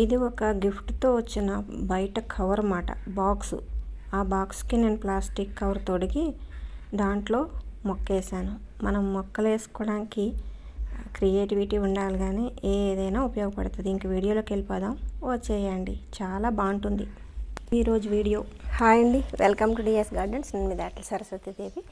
ఇది ఒక గిఫ్ట్తో వచ్చిన బయట కవర్ మాట బాక్స్. ఆ బాక్స్కి నేను ప్లాస్టిక్ కవర్ తొడిగి దాంట్లో మొక్కేసాను మనం మొక్కలు వేసుకోవడానికి క్రియేటివిటీ ఉండాలి కానీ ఏదైనా ఉపయోగపడుతుంది. ఇంక వీడియోలోకి వెళ్ళిపోదాం. వచ్చేయండి చాలా బాగుంటుంది. ఈరోజు వీడియో. హాయ్ అండి. Welcome to DS gardens. నేను మీ దాటి సరస్వతీదేవి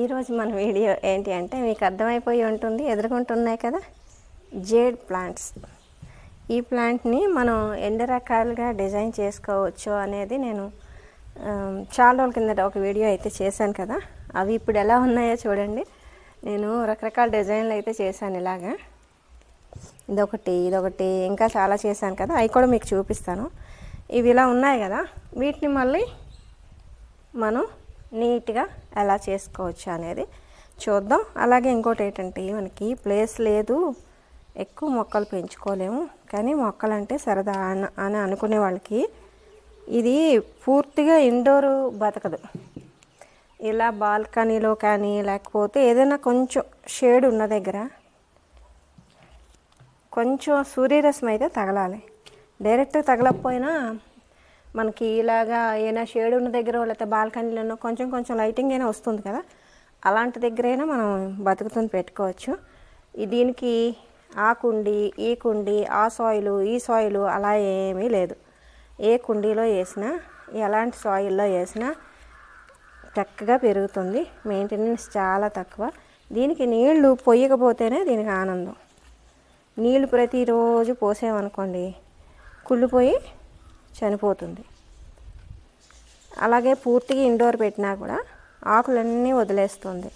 ఈరోజు మన వీడియో ఏంటి అంటే మీకు అర్థమైపోయి ఉంటుంది ఎదుర్కొంటున్నాయి కదా. Jade plants. ఈ ప్లాంట్ని మనం ఎన్ని రకాలుగా డిజైన్ చేసుకోవచ్చు అనేది నేను చాలా రోజుల కిందట ఒక వీడియో అయితే చేశాను కదా. అవి ఇప్పుడు ఎలా ఉన్నాయో చూడండి. నేను రకరకాల డిజైన్లు అయితే చేశాను ఇలాగా. ఇదొకటి ఇదొకటి ఇంకా చాలా చేశాను కదా. అవి కూడా మీకు చూపిస్తాను. ఇవి ఇలా ఉన్నాయి కదా. వీటిని మళ్ళీ మనం నీట్గా ఎలా చేసుకోవచ్చు అనేది చూద్దాం. అలాగే ఇంకోటి ఏంటంటే మనకి ప్లేస్ లేదు. ఎక్కువ మొక్కలు పెంచుకోలేము. కానీ మొక్కలు అంటే సరదా అని అని అనుకునే వాళ్ళకి ఇది పూర్తిగా ఇండోర్ బతకదు. ఇలా బాల్కనీలో కానీ లేకపోతే ఏదైనా కొంచెం షేడ్ ఉన్న దగ్గర కొంచెం సూర్యరశ్మి అయితే తగలాలి. డైరెక్ట్ తగలకపోయినా మనకి ఇలాగా ఏదైనా షేడ్ ఉన్న దగ్గర లేకపోతే బాల్కనీలోనో కొంచెం కొంచెం లైటింగ్ అయినా వస్తుంది కదా. అలాంటి దగ్గరైనా మనం బతుకుతుంది పెట్టుకోవచ్చు. దీనికి ఆ కుండి ఈ కుండి ఆ సాయిలు ఈ సాయిలు అలా ఏమీ లేదు. ఏ కుండీలో వేసినా ఎలాంటి సాయిల్లో వేసినా చక్కగా పెరుగుతుంది. మెయింటెనెన్స్ చాలా తక్కువ. దీనికి నీళ్ళు పొయ్యకపోతేనే దీనికి ఆనందం. నీళ్ళు ప్రతిరోజు పోసామనుకోండి కుళ్ళిపోయి చనిపోతుంది. అలాగే పూర్తిగా ఇండోర్ పెట్టినా కూడా ఆకులన్నీ వదిలేస్తుంది.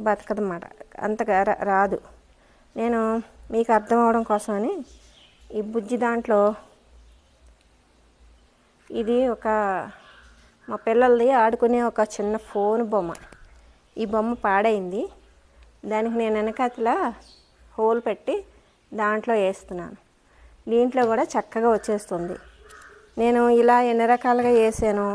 బతకదన్నమాట. అంతగా రా- రాదు. నేను మీకు అర్థం అవడం కోసమని ఈ బుజ్జి దాంట్లో ఇది ఒక మా పిల్లలది ఆడుకునే ఒక చిన్న ఫోన్ బొమ్మ. ఈ బొమ్మ పాడైంది. దానికి నేను వెనకాతల హోల్ పెట్టి దాంట్లో వేస్తున్నాను. దీంట్లో కూడా చక్కగా వచ్చేస్తుంది. నేను ఇలా ఎన్ని రకాలుగా వేసాను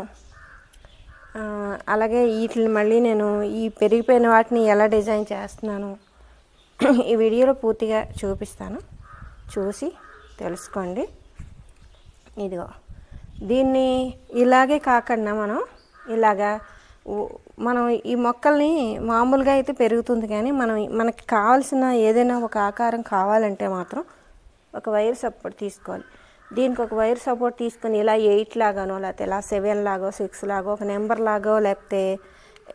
అలాగే వీటిని మళ్ళీ నేను ఈ పెరిగిపోయిన వాటిని ఎలా డిజైన్ చేస్తున్నాను ఈ వీడియోలో పూర్తిగా చూపిస్తాను. చూసి తెలుసుకోండి. ఇదిగో. దీన్ని ఇలాగే కాకుండా మనం ఇలాగా మనం ఈ మొక్కల్ని మామూలుగా అయితే పెరుగుతుంది కానీ మనం మనకి కావాల్సిన ఏదైనా ఒక ఆకారం కావాలంటే మాత్రం ఒక వైర్ సపోర్ట్ తీసుకోవాలి. దీనికి ఒక వైర్ సపోర్ట్ తీసుకొని ఇలా ఎయిట్ లాగానో లేకపోతే ఇలా సెవెన్ లాగో సిక్స్ లాగో ఒక నెంబర్ లాగో లేకపోతే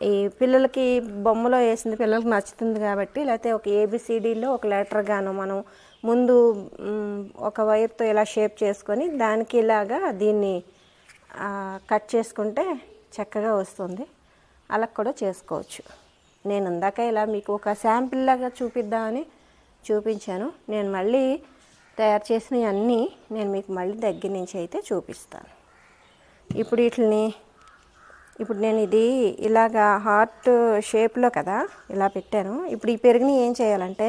ఈ పిల్లలకి బొమ్మలో వేసింది పిల్లలకి నచ్చుతుంది కాబట్టి లేకపోతే ఒక ఏబిసిడిలో ఒక లెటర్ గాను మనం ముందు ఒక వైర్తో ఇలా షేప్ చేసుకొని దానికి ఇలాగా దీన్ని కట్ చేసుకుంటే చక్కగా వస్తుంది. అలా కూడా చేసుకోవచ్చు. నేను ఇందాక ఇలా మీకు ఒక శాంపిల్ లాగా చూపిద్దామని చూపించాను. నేను మళ్ళీ తయారు చేసినవి అన్నీ నేను మీకు మళ్ళీ దగ్గర నుంచి అయితే చూపిస్తాను. ఇప్పుడు వీటిని ఇప్పుడు నేను ఇది ఇలాగా హార్ట్ షేప్లో కదా ఇలా పెట్టాను. ఇప్పుడు ఈ పెరుగుని ఏం చేయాలంటే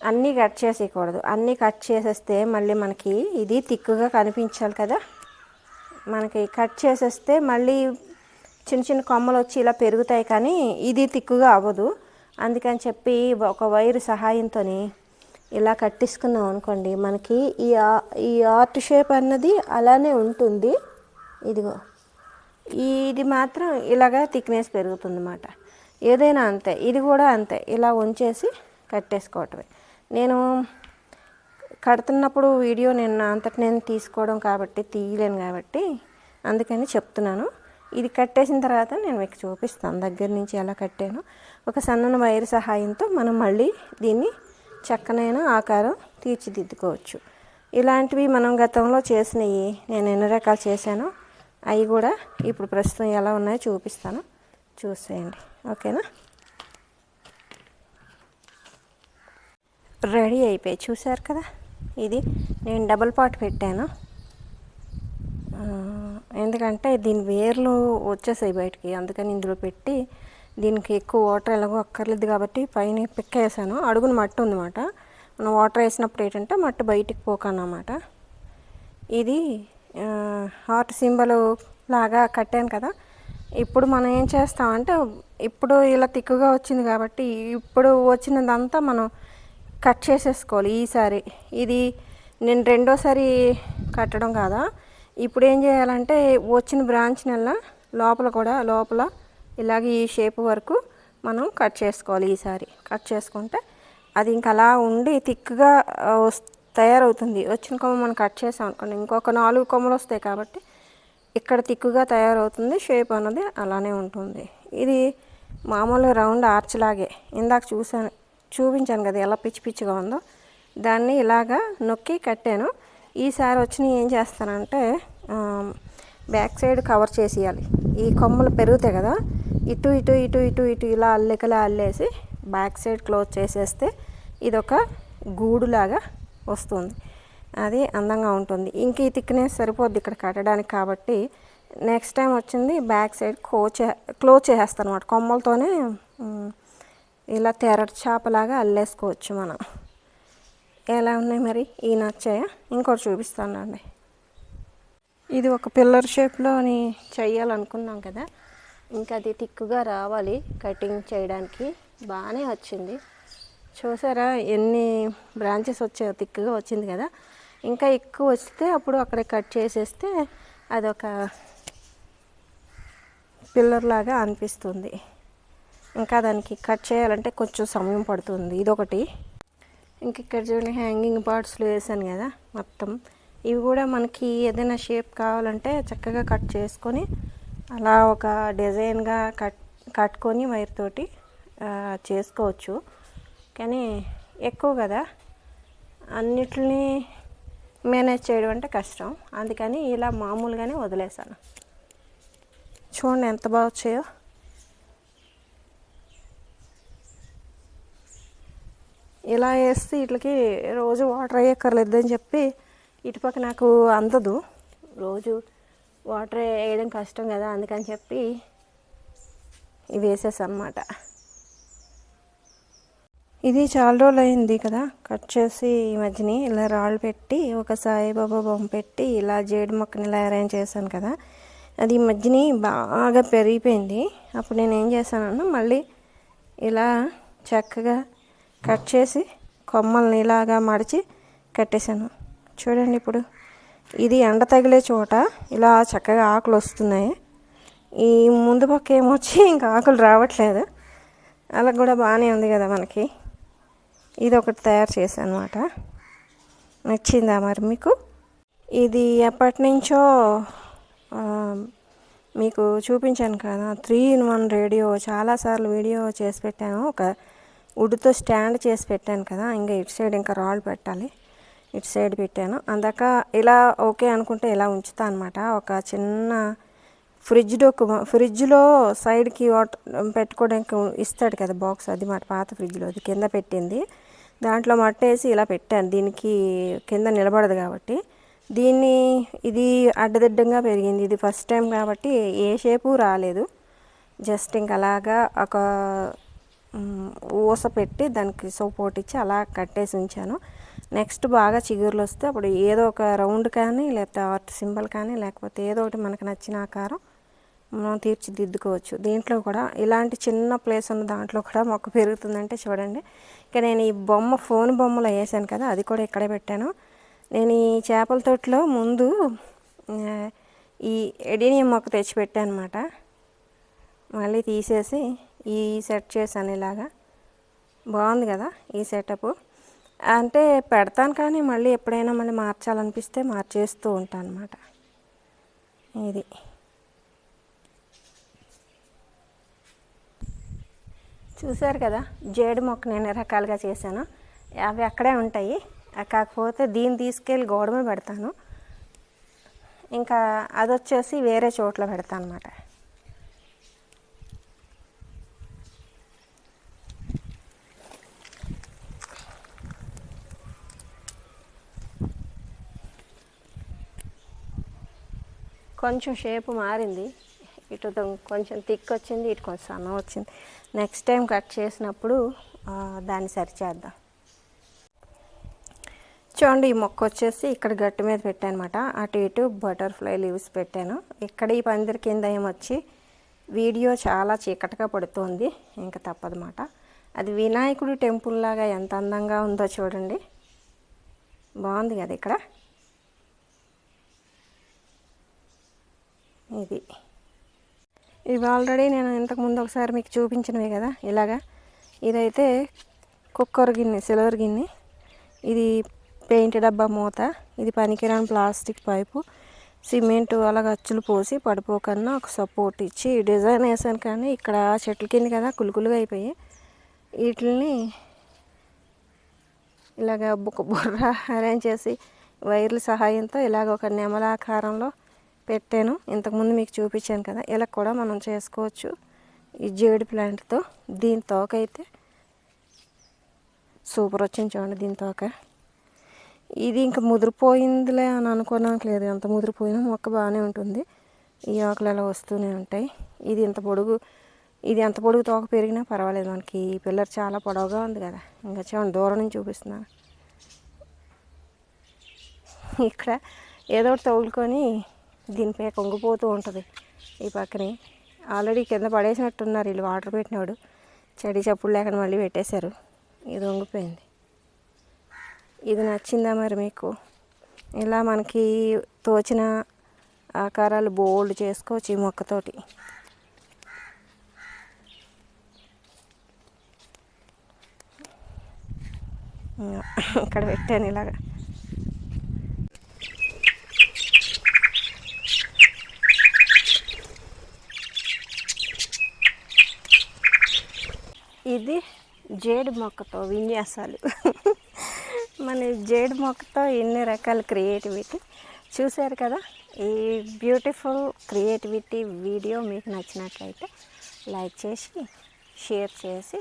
అన్నీ కట్ చేసేయకూడదు. అన్నీ కట్ చేసేస్తే మళ్ళీ మనకి ఇది తిక్కుగా కనిపించాలి కదా. మనకి కట్ చేసేస్తే మళ్ళీ చిన్న చిన్న కొమ్మలు వచ్చి ఇలా పెరుగుతాయి కానీ ఇది తిక్కుగా అవ్వదు. అందుకని చెప్పి ఒక వైర్ సహాయంతో ఇలా కట్టేసుకున్నాం అనుకోండి మనకి ఈ ఈ ఆర్ట్ షేప్ అన్నది అలానే ఉంటుంది. ఇదిగో. ఇది మాత్రం ఇలాగా థిక్నెస్ పెరుగుతుంది అన్నమాట ఏదైనా అంతే ఇది కూడా అంతే. ఇలా ఉంచేసి కట్టేసుకోవటమే. నేను కడుతున్నప్పుడు వీడియో నేను నా అంతటి నేను తీసుకోవడం కాబట్టి తీయలేను కాబట్టి అందుకని చెప్తున్నాను. ఇది కట్టేసిన తర్వాత నేను మీకు చూపిస్తాను దగ్గర నుంచి ఎలా కట్టాను. ఒక సన్నని వైర్ సహాయంతో మనం మళ్ళీ దీన్ని చక్కనైన ఆకారం తీర్చిదిద్దుకోవచ్చు. ఇలాంటివి మనం గతంలో చేసినవి నేను ఎన్ని రకాలు చేశానో అవి కూడా ఇప్పుడు ప్రస్తుతం ఎలా ఉన్నాయో చూపిస్తాను. చూసేయండి. ఓకేనా? రెడీ అయిపోయి చూశారు కదా? ఇది నేను డబుల్ పాట్ పెట్టాను. ఎందుకంటే దీని వేర్లు వచ్చేసాయి బయటికి అందుకని ఇందులో పెట్టి దీనికి ఎక్కువ వాటర్ ఎలాగో అక్కర్లేదు కాబట్టి పైన పిక్కేసాను. అడుగున మట్టి ఉందన్నమాట. మనం వాటర్ వేసినప్పుడు ఏంటంటే మట్టి బయటికి పోకన్నమాట. ఇది హార్ట్ సింబల్ లాగా కట్టాను కదా. ఇప్పుడు మనం ఏం చేస్తామంటే ఇప్పుడు ఇలా తిక్కుగా వచ్చింది కాబట్టి ఇప్పుడు వచ్చినదంతా మనం కట్ చేసేసుకోవాలి ఈసారి. ఇది నేను రెండోసారి కట్టడం కాదా. ఇప్పుడు ఏం చేయాలంటే వచ్చిన బ్రాంచ్ నెల లోపల కూడా లోపల ఇలాగ ఈ షేప్ వరకు మనం కట్ చేసుకోవాలి ఈసారి. కట్ చేసుకుంటే అది ఇంకా అలా ఉండి థిక్గా తయారవుతుంది. వచ్చిన కొమ్మ మనం కట్ చేసాం అనుకోండి ఇంకొక నాలుగు కొమ్మలు వస్తాయి కాబట్టి ఇక్కడ తిక్కుగా తయారవుతుంది షేప్ అన్నది అలానే ఉంటుంది. ఇది మామూలు రౌండ్ ఆర్చ్ లాగే. ఇందాక చూసాను చూపించాను కదా ఎలా పిచ్చి పిచ్చిగా ఉందో. దాన్ని ఇలాగా నొక్కి కట్టాను. ఈసారి వచ్చి ఏం చేస్తానంటే బ్యాక్ సైడ్ కవర్ చేసేయాలి. ఈ కొమ్మలు పెరుగుతాయి కదా ఇటు ఇటు ఇటు ఇటు ఇటు ఇలా అల్లికలా అల్లేసి బ్యాక్ సైడ్ క్లోజ్ చేసేస్తే ఇదొక గూడులాగా వస్తుంది. అది అందంగా ఉంటుంది. ఇంక ఈ థిక్నెస్ సరిపోద్ది ఇక్కడ కట్టడానికి కాబట్టి నెక్స్ట్ టైం వచ్చింది బ్యాక్ సైడ్ క్లోజ్ చే క్లోజ్ చేసేస్తాను అనమాట కొమ్మలతోనే ఇలా తెరటి చేపలాగా అల్లేసుకోవచ్చు మనం. ఎలా ఉన్నాయి మరి? ఈ నచ్చాయా? ఇంకోటి చూపిస్తానండి. ఇది ఒక పిల్లర్ షేప్లోని చెయ్యాలనుకున్నాం కదా. ఇంకా అది తిక్కుగా రావాలి కటింగ్ చేయడానికి. బాగానే వచ్చింది. చూసారా? ఎన్ని బ్రాంచెస్ వచ్చాయో తిక్కుగా వచ్చింది కదా? ఇంకా ఎక్కువ వస్తే అప్పుడు అక్కడ కట్ చేసేస్తే అదొక పిల్లర్ లాగా అనిపిస్తుంది. ఇంకా దానికి కట్ చేయాలంటే కొంచెం సమయం పడుతుంది. ఇదొకటి. ఇంక ఇక్కడ చూడండి హ్యాంగింగ్ పార్ట్స్లో వేసాను కదా మొత్తం. ఇవి కూడా మనకి ఏదైనా షేప్ కావాలంటే చక్కగా కట్ చేసుకొని అలా ఒక డిజైన్గా కట్ కట్టుకొని వైర్ తోటి చేసుకోవచ్చు. కానీ ఎక్కువ కదా. అన్నిటిని మేనేజ్ చేయడం అంటే కష్టం. అందుకని ఇలా మామూలుగానే వదిలేసాను చూడండి ఎంత బాగా వచ్చాయో. ఇలా వేస్తే వీటికి రోజు వాటర్ వేయక్కర్లేదని చెప్పి ఇటుపక్క నాకు అందదు. రోజు వాటర్ వేయడం కష్టం కదా అందుకని చెప్పి ఇవి వేసేసాను అనమాట ఇది చాలా రోజులు అయింది కదా. కట్ చేసి ఈ మధ్యని ఇలా రాళ్ళు పెట్టి ఒక సాయిబాబా బొమ్మ పెట్టి ఇలా జేడు మొక్కని ఇలా అరేంజ్ చేశాను కదా. అది ఈ మధ్యని బాగా పెరిగిపోయింది. అప్పుడు నేను ఏం చేశానన్నా మళ్ళీ ఇలా చక్కగా కట్ చేసి కొమ్మల్ని ఇలాగా మడిచి కట్టేశాను. చూడండి ఇప్పుడు. ఇది ఎండ తగిలే చోట ఇలా చక్కగా ఆకులు వస్తున్నాయి. ఈ ముందు పక్క ఏమొచ్చి ఇంకా ఆకులు రావట్లేదు. అలా కూడా బాగానే ఉంది కదా మనకి. ఇది ఒకటి తయారు చేశాను అనమాట నచ్చిందా మరి మీకు? ఇది ఎప్పటి నుంచో మీకు చూపించాను కదా త్రీ ఇన్ వన్ రేడియో. చాలాసార్లు వీడియో చేసి పెట్టాను. ఒక వుడ్తో స్టాండ్ చేసి పెట్టాను కదా ఇంకా ఇటు సైడ్ ఇంకా రాళ్ళు పెట్టాలి. ఇటు సైడ్ పెట్టాను. అందాక ఇలా ఓకే అనుకుంటే ఇలా ఉంచుతా అనమాట ఒక చిన్న ఫ్రిడ్జ్ డొక్కు ఫ్రిడ్జ్లో సైడ్కి వాటర్ పెట్టుకోవడానికి ఇస్తాడు కదా బాక్స్ అది మాట పాత ఫ్రిడ్జ్లో అది కింద పెట్టింది. దాంట్లో మట్టేసి ఇలా పెట్టాను. దీనికి కింద నిలబడదు కాబట్టి. దీన్ని ఇది అడ్డదిడ్డంగా పెరిగింది. ఇది ఫస్ట్ టైం కాబట్టి ఏ షేపు రాలేదు. జస్ట్ ఇంక అలాగా ఒక ఊస పెట్టి దానికి సపోర్ట్ ఇచ్చి అలా కట్టేసి ఉంచాను. నెక్స్ట్ బాగా చిగురులు వస్తే అప్పుడు ఏదో ఒక రౌండ్ కానీ లేకపోతే ఆర్ట్ సింబల్ కానీ లేకపోతే ఏదో ఒకటి మనకు నచ్చిన ఆకారం మనం తీర్చిదిద్దుకోవచ్చు. దీంట్లో కూడా ఇలాంటి చిన్న ప్లేస్ ఉన్న దాంట్లో కూడా మొక్క పెరుగుతుందంటే చూడండి. ఇక నేను ఈ బొమ్మ ఫోన్ బొమ్మలో వేసాను కదా అది కూడా ఇక్కడే పెట్టాను. నేను ఈ చేపల తోటలో ముందు ఈ ఎడినియం మొక్క తెచ్చి పెట్టాను అనమాట మళ్ళీ తీసేసి ఈ సెట్ చేశాను ఇలాగా. బాగుంది కదా ఈ సెటప్. అంటే పెడతాను కానీ మళ్ళీ ఎప్పుడైనా మళ్ళీ మార్చాలనిపిస్తే మార్చేస్తూ ఉంటాను అనమాట ఇది. చూశారు కదా జేడు మొక్క నేను ఎన్ని రకాలుగా చేశాను అవి అక్కడే ఉంటాయి. కాకపోతే దీన్ని తీసుకెళ్ళి గోడమే పెడతాను. ఇంకా అది వచ్చేసి వేరే చోట్ల పెడతాను అనమాట కొంచెం షేప్ మారింది. ఇటు కొంచెం థిక్ వచ్చింది ఇటు కొంచెం సన్నం వచ్చింది. నెక్స్ట్ టైం కట్ చేసినప్పుడు దాన్ని సరిచేద్దాం చూడండి ఈ మొక్క వచ్చేసి ఇక్కడ గట్టు మీద పెట్టానమాట. అటు ఇటు బటర్ఫ్లై లీవ్స్ పెట్టాను. ఇక్కడ ఈ పందిరి కింద ఏమొచ్చి వీడియో చాలా చీకటిగా పడుతోంది. ఇంకా తప్పదన్నమాట అది వినాయకుడి టెంపుల్ లాగా ఎంత అందంగా ఉందో చూడండి. బాగుంది కదా ఇక్కడ? ఇది. ఇవి ఆల్రెడీ నేను ఇంతకుముందు ఒకసారి మీకు చూపించినవి కదా ఇలాగా. ఇదైతే కుక్కర్ గిన్నె సిల్వర్ గిన్నె. ఇది పెయింట్ డబ్బా మూత ఇది పనికిరాని ప్లాస్టిక్ పైపు. సిమెంట్ అలాగ అచ్చులు పోసి పడిపోకన్నా ఒక సపోర్ట్ ఇచ్చి డిజైన్ వేసాను కానీ ఇక్కడ చెట్ల కింద కదా కులుకులుగా అయిపోయి. వీటిని ఇలాగ బుక్క బుర్ర అరేంజ్ చేసి వైర్ల సహాయంతో ఇలాగ ఒక నెమలాకారంలో పెట్టాను. ఇంతకుముందు మీకు చూపించాను కదా ఇలా కూడా మనం చేసుకోవచ్చు. ఈ జేడు ప్లాంట్తో దీని తోకైతే సూపర్ వచ్చింది చూడండి దీని తోక. ఇది ఇంకా ముదిరిపోయిందిలే అని అనుకోవడానికి లేదు. ఎంత ముదిరిపోయినా మొక్క బాగానే ఉంటుంది. ఈ ఆకులు అలా వస్తూనే ఉంటాయి. ఇది ఇంత పొడుగు ఇది ఎంత పొడుగు తోక పెరిగినా పర్వాలేదు మనకి. ఈ పిల్లర్ చాలా పొడవుగా ఉంది కదా. ఇంకా చూడండి దూరం నుంచి చూపిస్తున్నాను. ఇక్కడ ఏదో ఒకటి తగులుకొని దీనిపై కొంగిపోతూ ఉంటుంది. ఈ పక్కనే ఆల్రెడీ కింద పడేసినట్టున్నారు వీళ్ళు వాటర్ పెట్టినాడు. చెడి చప్పుడు లేకుండా మళ్ళీ పెట్టేశారు. ఇది వంగిపోయింది. ఇది నచ్చిందా మరి మీకు? ఇలా మనకి తోచిన ఆకారాలు బోల్డ్ చేసుకోవచ్చు ఈ మొక్కతోటి. ఇక్కడ పెట్టాను ఇలాగా. ఇది జేడు మొక్కతో విన్యాసాలు. మన జేడు మొక్కతో ఎన్ని రకాల క్రియేటివిటీ. చూశారు కదా ఈ బ్యూటిఫుల్ క్రియేటివిటీ వీడియో మీకు నచ్చినట్లయితే లైక్ చేసి షేర్ చేసి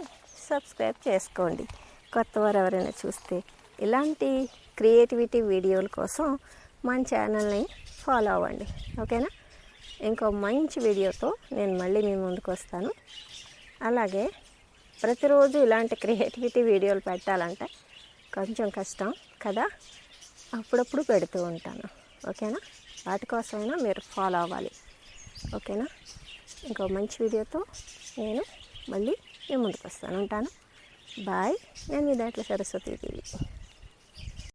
సబ్స్క్రైబ్ చేసుకోండి. కొత్త వారు ఎవరైనా చూస్తే ఇలాంటి క్రియేటివిటీ వీడియోల కోసం మన ఛానల్ని ఫాలో అవ్వండి. ఓకేనా? ఇంకో మంచి వీడియోతో నేను మళ్ళీ మీ ముందుకు వస్తాను. అలాగే ప్రతిరోజు ఇలాంటి క్రియేటివిటీ వీడియోలు పెట్టాలంటే కొంచెం కష్టం కదా? అప్పుడప్పుడు పెడుతూ ఉంటాను. ఓకేనా? వాటి కోసమైనా మీరు ఫాలో అవ్వాలి. ఓకేనా? ఇంకో మంచి వీడియోతో నేను మళ్ళీ మీ ముందుకు వస్తాను. ఉంటాను. బాయ్. నేను మీ దాంట్లో సరస్వతి టీవీ